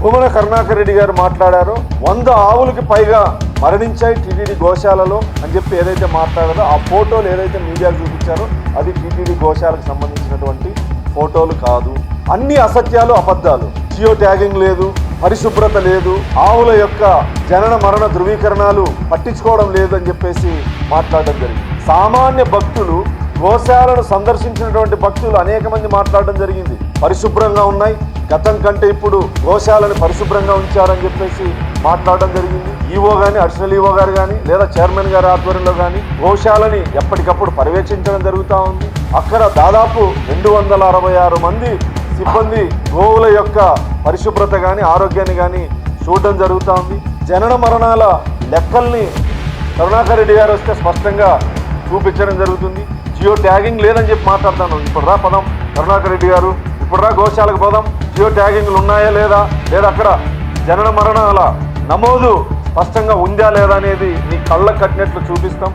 భూమన కరుణాకర్ రెడ్డి గారు మాట్లాడారు. వంద ఆవులకి పైగా మరణించాయి టీటీడీ గోశాలలో అని చెప్పి ఏదైతే మాట్లాడారో ఆ ఫోటోలు ఏదైతే మీడియాకు చూపించారో అది టీటీడీ గోశాలకు సంబంధించినటువంటి ఫోటోలు కాదు. అన్ని అసత్యాలు అబద్ధాలు. జియో ట్యాగింగ్ లేదు పరిశుభ్రత లేదు ఆవుల యొక్క జనన మరణ ధృవీకరణాలు పట్టించుకోవడం లేదు అని చెప్పేసి మాట్లాడడం జరిగింది. సామాన్య భక్తులు గోశాలను సందర్శించినటువంటి భక్తులు అనేక మంది మాట్లాడడం జరిగింది. పరిశుభ్రంగా ఉన్నాయి గతం కంటే ఇప్పుడు గోశాలను పరిశుభ్రంగా ఉంచారని చెప్పేసి మాట్లాడడం జరిగింది. ఈవో గాని అడిషనల్ ఈవో గారు కానీ లేదా చైర్మన్ గారి ఆధ్వర్యంలో కానీ గోశాలని ఎప్పటికప్పుడు పర్యవేక్షించడం జరుగుతూ ఉంది. అక్కడ దాదాపు రెండు వందల అరవై ఆరు మంది సిబ్బంది గోవుల యొక్క పరిశుభ్రత కానీ ఆరోగ్యాన్ని కానీ చూడడం జరుగుతూ ఉంది. జనన మరణాల లెక్కల్ని కరుణాకర్ రెడ్డి గారు వస్తే స్పష్టంగా చూపించడం జరుగుతుంది. జియో ట్యాగింగ్ లేదని చెప్పి మాట్లాడతాను. ఇప్పుడు రా పదం. కరుణాకర్ రెడ్డి గారు ఇప్పుడు రా గోశాలకు పోదాం. జియో ట్యాగింగ్లు ఉన్నాయా లేదా? లేదా అక్కడ జనన మరణాల నమోదు స్పష్టంగా ఉందా లేదా అనేది నీ కళ్ళకు కట్టినట్లు చూపిస్తాం.